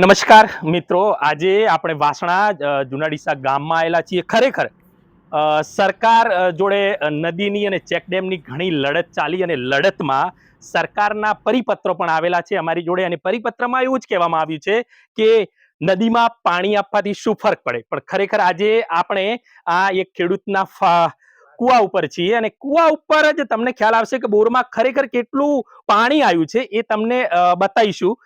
નમસ્કાર મિત્રો. આજે આપણે વાસણા જુનાડીસા ગામમાં આવેલા છીએ. ખરેખર સરકાર જોડે નદીની અને ચેકડેમની ઘણી લડત ચાલી અને લડતમાં સરકારના પરિપત્રો પણ આવેલા છે અમારી જોડે. અને પરિપત્રમાં એવું જ કહેવામાં આવ્યું છે કે નદીમાં પાણી આપવાથી શું ફરક પડે? પણ ખરેખર આજે આપણે આ એક ખેડૂતના કુવા ઉપર છીએ. અને કુવા ઉપર જ તમને ખ્યાલ આવશે કે બોરમાં ખરેખર કેટલું પાણી આવ્યું છે એ તમને બતાવીશું.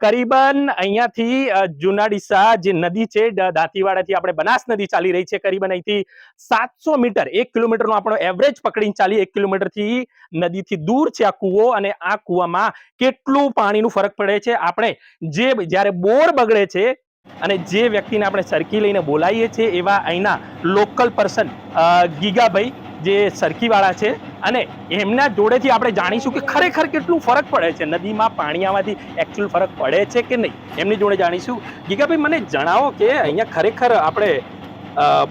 કરીબન અહીંયાથી જુનાડીસા જે નદી છે દાંતીવાડાથી આપણે બનાસ નદી ચાલી રહી છે કરીબન અહીંથી. સાતસો મીટર, એક કિલોમીટરનો આપણો એવરેજ પકડીને ચાલી એક કિલોમીટરથી નદીથી દૂર છે આ કૂવો અને આ કૂવામાં કેટલું પાણીનું ફરક પડે છે? આપણે જે જ્યારે બોર બગડે છે અને જે વ્યક્તિને આપણે સરકી લઈને બોલાવીએ છીએ એવા અહીંના લોકલ પર્સન ગીગાભાઈ જે સરખીવાળા છે અને એમના જોડેથી આપણે જાણીશું કે ખરેખર કેટલું ફરક પડે છે. નદીમાં પાણી આવવાથી એકચ્યુઅલ ફરક પડે છે કે નહીં? એમની જોડે જાણીશું. ગીગાભાઈ મને જણાવો કે અહીંયા ખરેખર આપણે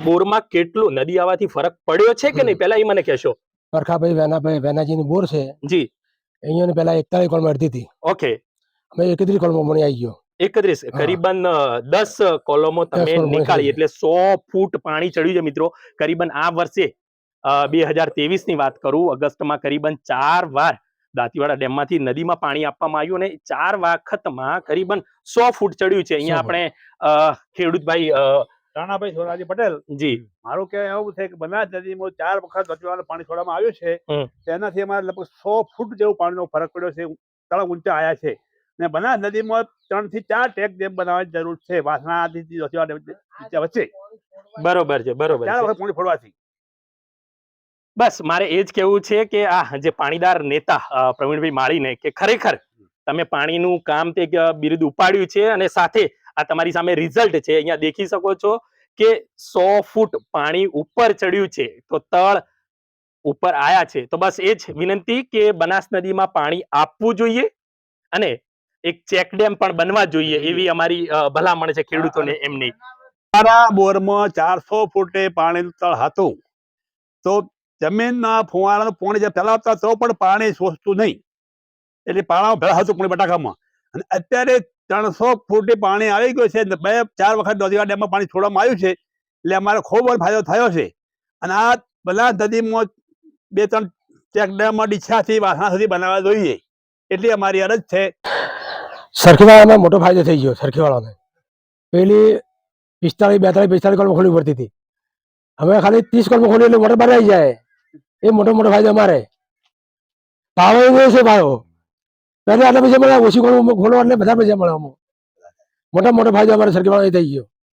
બોરમાં કેટલું નદી આવવાથી ફરક પડ્યો છે કે નહીં? પહેલા એ મને કહેશો. પરખાભાઈ વેનાભાઈ વેનાજીની બોર છે. જી. અહીંયા પેલા એકતાલીસ કોલમાં અડધી હતી. ઓકે. અમે એકત્રીસ કોલમાં મળી આવી ગયો. એકત્રીસ? કરીબન દસ કોલમો તમે નીકાળી એટલે સો ફૂટ પાણી ચડ્યું છે મિત્રો. કરીબન આ વર્ષે બે હજારની વાત કરું ઓગસ્ટમાં કરીબન ચાર વાર દાંતીવાડા ડેમમાંથી નદીમાં પાણી આપવામાં આવ્યું અને ચાર વખતમાં કરીબન સો ફૂટ ચડ્યું છે. અહીંયા આપણે ખેડૂતભાઈ રાણાભાઈ સોરાજી પટેલ જી. મારું કહેવું એવું છે કે બનાસ નદીમાં ચાર વખત વચવાનું પાણી છોડવામાં આવ્યું છે. તેનાથી અમારે લગભગ સો ફૂટ જેવું પાણીનો ફરક પડ્યો છે. તળાવ ઊંચા આવ્યા છે. ને બનાસ નદીમાં ત્રણથી ચાર ટેક ડેમ બનાવવાની જરૂર છે. વાસણાથી વચ્ચે- બરોબર છે બરોબર ચાર વખત પાણી ફોડવાથી બસ, મારે એ જ કહેવું છે કે આ જે પાણીદાર નેતા પ્રવીણભાઈ માળીને કે ખરેખર તમે પાણીનું કામ તે બિરુદ ઉપાડ્યું છે અને સાથે આ તમારી સામે રિઝલ્ટ છે. અહીંયા દેખી શકો છો કે સો ફૂટ પાણી ઉપર ચડ્યું છે, તો તળ ઉપર આયા છે. તો બસ એ જ વિનંતી કે બનાસ નદીમાં પાણી આપવું જોઈએ અને એક ચેકડેમ પણ બનવા જોઈએ એવી અમારી ભલામણ છે ખેડૂતોને એમની. મારા બોરમાં ચારસો ફૂટે પાણીનું તળ હતું. તો જમીનના ફુવારાનું પાણી જે ચલાવતા તો પણ પાણી શોષતું નહીં. એટલે પાણામાં ભેળા હતું પાણી બટાકામાં. અને અત્યારે ત્રણસો ફૂટથી પાણી આવી ગયું છે, બે, ચાર વખત નદીવા ડેમમાં પાણી છોડવામાં આવ્યું છે. એટલે અમારે ખૂબ જ ફાયદો થયો છે. અને આ બધા નદીમાં બે, ત્રણ ચેક ડેમમાં ડીછાથી વાસણા સુધી બનાવવા જોઈએ. એટલી અમારી અરજ છે. સરખીવાળામાં મોટો ફાયદો થઈ ગયો, સરખીવાળાને. પેલી પિસ્તાળીસ, બેતાળીસ, પિસ્તાળીસ કોલમાં ખોલવી પડતી હતી. હવે ખાલી ત્રીસ કોલમાં ખોલી એટલે મોટર બહાર જાય. એ મોટો મોટો ફાયદો અમારે. ભાવ એવો છે ભાવ પહેલા આટલા પૈસા મળે ઓછી કોલમાં ખોલો એટલે બધા પૈસા મળે અમુક મોટા મોટો ફાયદો અમારે સરખીવાળા થઈ ગયો.